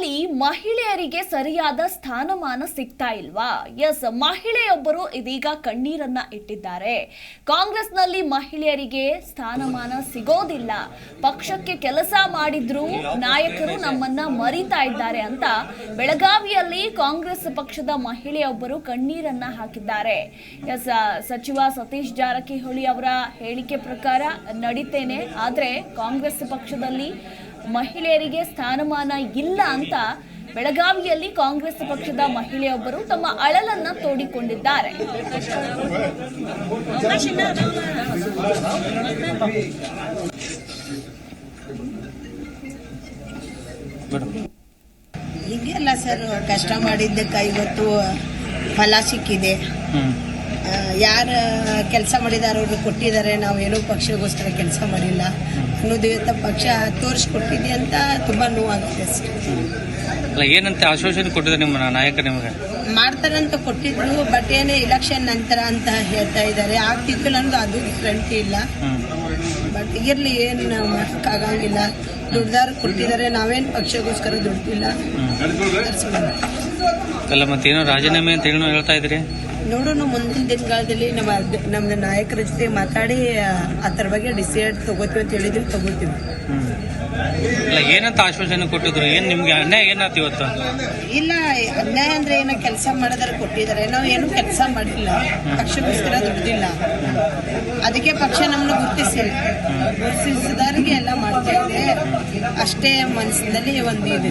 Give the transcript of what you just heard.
ಕಾಂಗ್ರೆಸ್ನಲ್ಲಿ ಮಹಿಳೆಯರಿಗೆ ಸರಿಯಾದ ಸ್ಥಾನಮಾನ ಸಿಗ್ತಾ ಇಲ್ವಾ? ಎಸ್, ಮಹಿಳೆಯೊಬ್ಬರು ಇದೀಗ ಕಣ್ಣೀರನ್ನ ಇಟ್ಟಿದ್ದಾರೆ. ಕಾಂಗ್ರೆಸ್ನಲ್ಲಿ ಮಹಿಳೆಯರಿಗೆ ಸ್ಥಾನಮಾನ ಸಿಗೋದಿಲ್ಲ. ಪಕ್ಷಕ್ಕೆ ಕೆಲಸ ಮಾಡಿದ್ರು ನಾಯಕರು ನಮ್ಮನ್ನ ಮರಿತಾ ಇದ್ದಾರೆ ಅಂತ ಬೆಳಗಾವಿಯಲ್ಲಿ ಕಾಂಗ್ರೆಸ್ ಪಕ್ಷದ ಮಹಿಳೆಯೊಬ್ಬರು ಕಣ್ಣೀರನ್ನ ಹಾಕಿದ್ದಾರೆ. ಎಸ್, ಸಚಿವ ಸತೀಶ್ ಜಾರಕಿಹೊಳಿ ಅವರ ಹೇಳಿಕೆ ಪ್ರಕಾರ ನಡೀತೇನೆ. ಆದ್ರೆ ಕಾಂಗ್ರೆಸ್ ಪಕ್ಷದಲ್ಲಿ ಮಹಿಳೆಯರಿಗೆ ಸ್ಥಾನಮಾನ ಇಲ್ಲ ಅಂತ ಬೆಳಗಾವಿಯಲ್ಲಿ ಕಾಂಗ್ರೆಸ್ ಪಕ್ಷದ ಮಹಿಳೆಯೊಬ್ಬರು ತಮ್ಮ ಅಳಲನ್ನ ತೋಡಿಕೊಂಡಿದ್ದಾರೆ. ಹೀಗೆಲ್ಲ ಸರ್ ಕಷ್ಟ ಮಾಡಿದ್ದಕ್ಕೆ ಇವತ್ತು ಫಲ ಸಿಕ್ಕಿದೆ. ಯಾರ ಕೆಲಸ ಮಾಡಿದ್ದಾರೆ ಅವ್ರಿಗೆ ಕೊಟ್ಟಿದ್ದಾರೆ ನಾವೇನೋ ಪಕ್ಷಗೋಸ್ಕರ ಕೆಲಸ ಮಾಡಿಲ್ಲ. ಇನ್ನು ಇವತ್ತು ಪಕ್ಷ ತೋರಿಸ್ಕೊಟ್ಟಿದೆ ಅಂತ ತುಂಬ ನೋವಾಗುತ್ತೆ ಅಷ್ಟೇ. ಅಲ್ಲ ಏನಂತ ಆಶ್ವಾಸನೆ ಕೊಟ್ಟಿದ್ದಾರೆ ನಿಮ್ಮ ನಾಯಕ ನಿಮಗೆ? ಮಾಡ್ತಾರಂತ ಕೊಟ್ಟಿದ್ರು ಬಟ್ ಏನೇ ಇಲೆಕ್ಷನ್ ನಂತರ ಅಂತ ಹೇಳ್ತಾ ಇದ್ದಾರೆ. ಆಗ್ತಿತ್ತು ನನಗೆ ಅದು ಗ್ಯಾರಂಟಿ ಇಲ್ಲ. ಬಟ್ ಇರಲಿ ಏನು ಮಾಡೋಕ್ಕಾಗಂಗಿಲ್ಲ ದುಡ್ದಾರು ಕೊಟ್ಟಿದ್ದಾರೆ ನಾವೇನು ಪಕ್ಷಗೋಸ್ಕರ ದುಡ್ಡಿಲ್ಲ ಅಲ್ಲ ಮತ್ತೇನೋ ರಾಜೀನಾಮೆ ಅಂತ ಏನೋ ಹೇಳ್ತಾ ಇದ್ರಿ? ನೋಡೋಣ ಮುಂದಿನ ದಿನಗಳಲ್ಲಿ ನಮ್ಮ ನಮ್ಮ ನಾಯಕರ ಜೊತೆ ಮಾತಾಡಿ ಅದ್ರ ಬಗ್ಗೆ ಡಿಸೈಡ್ ತಗೋತೀವಿ ಅಂತ ಹೇಳಿದ್ರೆ ತಗೋತೀವಿ. ಇಲ್ಲ ಏನಂತ ಆಶ್ವಾಸನೆ ಕೊಟ್ಟಿದ್ರು? ಏನ್ ನಿಮ್ಗೆ ಅನ್ಯಾಯ ಏನಾಯ್ತು ಇವತ್ತು? ಇಲ್ಲ ಅನ್ಯಾಯ ಅಂದ್ರೆ ಏನೋ ಕೆಲಸ ಮಾಡಿದ್ರೆ ಕೊಟ್ಟಿದ್ದಾರೆ. ನಾವು ಏನು ಕೆಲಸ ಮಾಡಿಲ್ಲ ಪಕ್ಷಕ್ಕೋಸ್ಕರ ದುಡ್ದಿಲ್ಲ. ಅದಕ್ಕೆ ಪಕ್ಷ ನಮ್ಮನ್ನು ಗುರುತಿಸಿಲ್ಲ. ಗುರುತಿಸಿದವರಿಗೆ ಎಲ್ಲ ಮಾಡ್ತಾ ಇದೆ ಅಷ್ಟೇ ಮನಸ್ಸಿನಲ್ಲಿ ಒಂದು ಇದೆ.